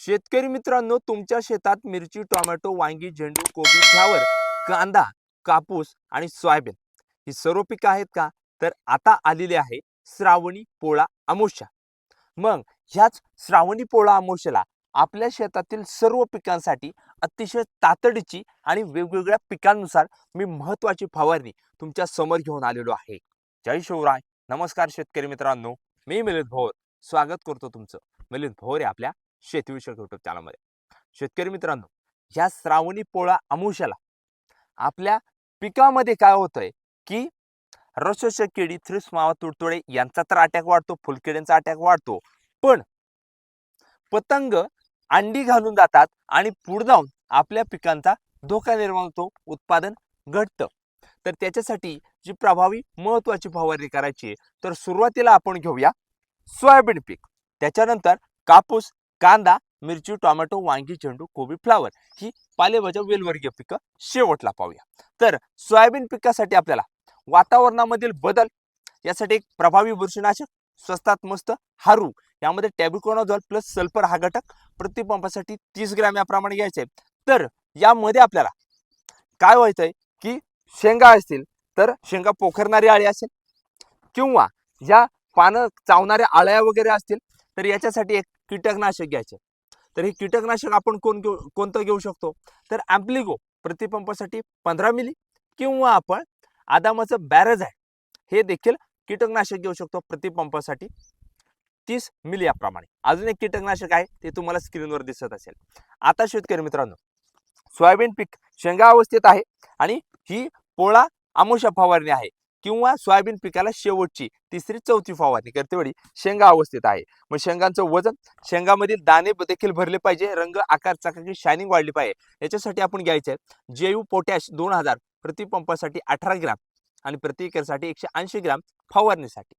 शेतकरी मित्रांनो तुमच्या शेतात मिरची टोमॅटो वांगी झेंडू कोबी फ्लावर कांदा कापूस आणि सोयाबीन ही सर्व पिकं आहेत का? तर आता आलेली आहे श्रावणी पोळा अमोशा मग ह्याच श्रावणी पोळा अमोशाला आपल्या शेतातील सर्व पिकांसाठी अतिशय तातडीची आणि वेगवेगळ्या पिकांनुसार मी महत्वाची फवारणी तुमच्यासमोर घेऊन आलेलो आहे. जय शिवराय. नमस्कार शेतकरी मित्रांनो. मी मिलिंद भोर. स्वागत करतो तुमचं. मिलिंद भोर आहे आपल्या शेतीविषयक युट्यूब चॅनलमध्ये शेतकरी मित्रांनो ह्या श्रावणी पोळा अमुशाला आपल्या पिकामध्ये काय होतंय की रसश किडी थ्रिस मावा तुडतुडे यांचा तर अटॅक वाढतो फुलकिड्यांचा अटॅक वाढतो. पण पतंग अंडी घालून जातात आणि पुढे जाऊन आपल्या पिकांचा धोका निर्माण होतो उत्पादन घटतं. तर त्याच्यासाठी जी प्रभावी महत्वाची फवारणी करायची आहे, तर सुरुवातीला आपण घेऊया सोयाबीन पीक. त्याच्यानंतर कापूस कांदा मिरची टोमॅटो वांगी झेंडू कोबी फ्लावर ही पालेभाज्या वेलवर्गीय पिकं शेवटला पाहूया. तर सोयाबीन पिकासाठी आपल्याला वातावरणामधील बदल यासाठी एक प्रभावी बुरशीनाशक स्वस्तात मस्त हारू यामध्ये टॅबिकोनाझॉल प्लस सल्फर हा घटक प्रतिपंपासाठी तीस ग्रॅम याप्रमाणे घ्यायचे तर यामध्ये आपल्याला काय व्हायचंय की शेंगा असतील तर शेंगा पोखरणारी आळी असेल किंवा या पानं चावणाऱ्या आळ्या वगैरे असतील तर याच्यासाठी एक कीटकनाशक घ्यायचे. तर हे कीटकनाशक आपण कोण घेऊ कोणतं घेऊ शकतो? तर ॲम्प्लिगो प्रतिपंपासाठी पंधरा मिली किंवा आपण आदामाचं बॅरज आहे हे देखील कीटकनाशक घेऊ शकतो प्रतिपंपासाठी तीस मिली याप्रमाणे. अजून एक कीटकनाशक आहे ते तुम्हाला स्क्रीनवर दिसत असेल. आता शेतकरी मित्रांनो सोयाबीन पीक शेंगा अवस्थेत आहे आणि ही पोळा आमुषा फवारणी आहे. किंवा सोयाबीन पिकाला शेवटची तिसरी चौथी फवारणी करतेवेळी शेंगा अवस्थेत आहे. मग शेंगांचं वजन शेंगामधील दाणे देखील भरले पाहिजे रंग आकार चाकाची शायनिंग वाढली पाहिजे. याच्यासाठी आपण घ्यायचं आहे जेयू पोटॅश दोन हजार प्रतिपंपासाठी अठरा ग्रॅम आणि प्रति एकरसाठी एकशे ऐंशी ग्राम फवारणीसाठी.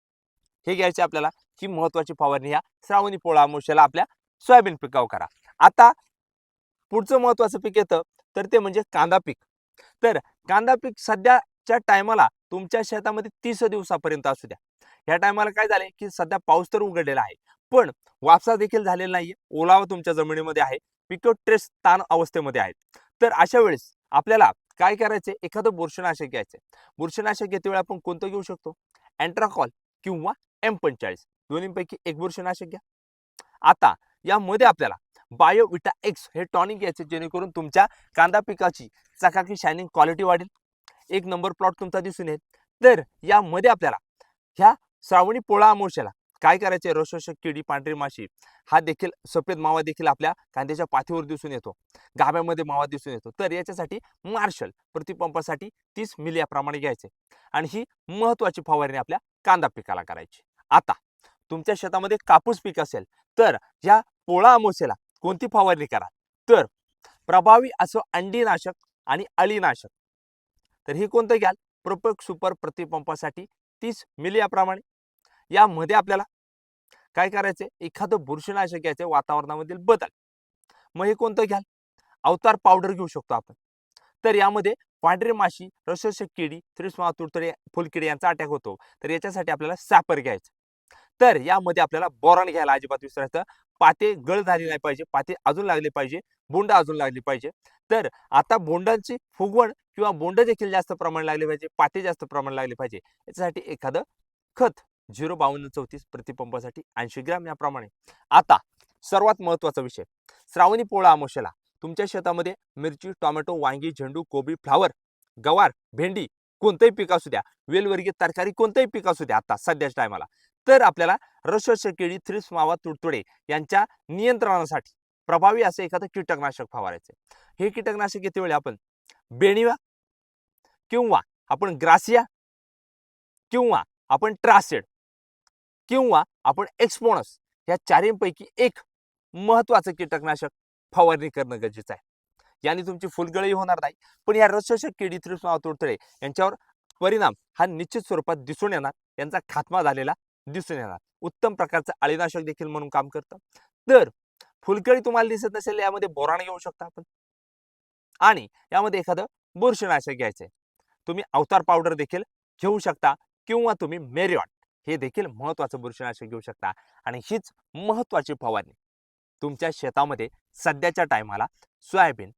हे घ्यायचे आपल्याला ही महत्वाची फवारणी ह्या श्रावणी पोळा अमावस्याला आपल्या सोयाबीन पिकावर करा. आता पुढचं महत्वाचं पीक येतं तर ते म्हणजे कांदा पीक. तर कांदा पीक सध्याच्या टायमाला तुमच्या शेतामध्ये तीस दिवसापर्यंत असू द्या. ह्या टायमाला काय झालंय की सध्या पाऊस तर उघडलेला आहे. पण वापसा देखील झालेला नाहीये. ओलावा तुमच्या जमिनीमध्ये आहे. पिकं ट्रेस ताण अवस्थेमध्ये आहेत. तर अशा वेळेस आपल्याला काय करायचे एखादं बुरशीनाशक घ्यायचं बुरशीनाशक घेते वेळी आपण कोणतं घेऊ शकतो? अँट्राकॉल किंवा एम पंचेचाळीस. दोन्हीपैकी एक बुरशीनाशक घ्या. आता यामध्ये आपल्याला बायोविटा एक्स हे टॉनिक घ्यायचे जेणेकरून तुमच्या कांदा पिकाची चकाकी शायनिंग क्वालिटी वाढेल. एक नंबर प्लॉट तुमचा दिसून येईल. तर यामध्ये आपल्याला ह्या श्रावणी पोळा अमावस्याला काय करायचे रसोषक किडी पांढरी माशी हा देखील सफेद मावा देखील आपल्या कांद्याच्या पाथीवर दिसून येतो. गाभ्यामध्ये मावा दिसून येतो. तर याच्यासाठी मार्शल प्रतिपंपासाठी तीस मिली याप्रमाणे घ्यायचे. आणि ही महत्वाची फवारणी आपल्या कांदा पिकाला करायची. आता तुमच्या शेतामध्ये कापूस पीक असेल तर ह्या पोळा अमावस्याला कोणती फवारणी करा? तर प्रभावी असं अंडीनाशक आणि अळीनाशक तर हे कोणतं घ्याल? प्रोपेक सुपर प्रतिपंपासाठी तीस मिली याप्रमाणे यामध्ये आपल्याला काय करायचे एखादं बुरशीनाशक घ्यायचे वातावरणामधील बदल. मग हे कोणतं घ्याल? अवतार पावडर घेऊ शकतो आपण. तर यामध्ये पांढरे माशी रसशक किडी त्रिस्मा तुडतडे फुलकिडी यांचा अटॅक होतो. तर याच्यासाठी आपल्याला सॅपर घ्यायचं. तर यामध्ये आपल्याला बोरण घ्यायला अजिबात विसरायचं पाते गळ झाले नाही पाहिजे पाते अजून लागले पाहिजे बोंड अजून लागली पाहिजे. तर आता बोंडांची फुगवण किंवा बोंड देखील जास्त प्रमाण लागले पाहिजे पाते जास्त प्रमाण लागले पाहिजे याच्यासाठी एखादं खत झिरो बावन्न चौतीस प्रतिपंपासाठी ऐंशी ग्रॅम याप्रमाणे. आता सर्वात महत्त्वाचा विषय श्रावणी पोळा अमावश्याला तुमच्या शेतामध्ये मिरची टोमॅटो वांगी झेंडू कोबी फ्लावर गवार भेंडी कोणतंही पीक असू द्या वेलवर्गीय तरकारी कोणतंही पीक असू द्या आता सध्याच्या टायमाला तर आपल्याला रसवर्ष केळी थ्रिप्स मावा तुडतुडे यांच्या नियंत्रणासाठी प्रभावी असं एखादं कीटकनाशक फवारायचं. हे कीटकनाशक येते वेळी आपण? बेणिवा किंवा आपण ग्रासिया किंवा आपण ट्रासेड किंवा आपण एक्सपोनस या चारींपैकी एक महत्वाचं कीटकनाशक फवारणी करणं गरजेचं आहे. याने तुमची फुलगळी होणार नाही पण या रसशोषक किडी थ्रिस मावा तुडतुडे यांच्यावर परिणाम हा निश्चित स्वरूपात दिसून येणार. यांचा खात्मा झालेला दिसून येणार. उत्तम प्रकारचं अळीनाशक देखील म्हणून काम करतं. तर फुलकळी तुम्हाला दिसत नसेल यामध्ये बोराण घेऊ शकता आपण. आणि यामध्ये एखादं बुरशीनाशक घ्यायचंय. तुम्ही अवतार पावडर देखील घेऊ शकता किंवा तुम्ही मेरिऑट हे देखील महत्वाचं बुरशीनाशक घेऊ शकता. आणि हीच महत्वाची फवारणी. तुमच्या शेतामध्ये सध्याच्या टायमाला सोयाबीन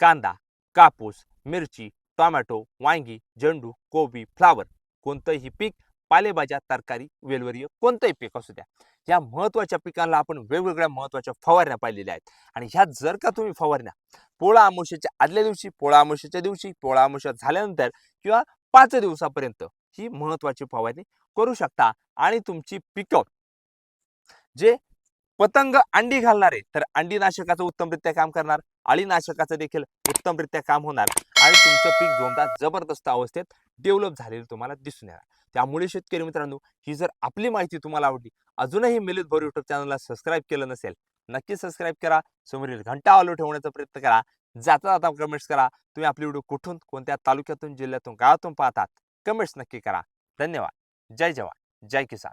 कांदा कापूस मिरची टोमॅटो वांगी झेंडू कोबी फ्लावर कोणतंही पीक पालेभाज्या तरकारी वेलवर्गीय कोणतंही पीक असू द्या. या महत्त्वाच्या पिकांना आपण वेगवेगळ्या महत्त्वाच्या फवारण्या पाहिलेल्या आहेत. आणि ह्या जर का तुम्ही फवारण्या पोळा आमोशाच्या आदल्या दिवशी पोळा आमोशाच्या दिवशी पोळा आमोशा झाल्यानंतर किंवा पाच दिवसापर्यंत ही महत्त्वाची फवारणी करू शकता. आणि तुमची पिकं जे पतंग अंडी घालणारे. तर अंडी नाशकाचं उत्तमरित्या काम करणार. अळीनाशकाचं देखील उत्तमरित्या काम होणार. आणि तुमचं पीक जोमदार जबरदस्त अवस्थेत डेव्हलप झालेलं तुम्हाला दिसून येणार. त्यामुळे शेतकरी मित्रांनो ही जर आपली माहिती तुम्हाला आवडली अजूनही मिलित भर युट्यूब चॅनलला सबस्क्राईब केलं नसेल नक्की सबस्क्राईब करा. समोरील घंटा आलो ठेवण्याचा प्रयत्न करा. जाता जाता कमेंट्स करा. तुम्ही आपली व्हिडिओ कुठून कोणत्या तालुक्यातून जिल्ह्यातून गावातून पाहतात कमेंट्स नक्की करा. धन्यवाद. जय जवान. जय किसान.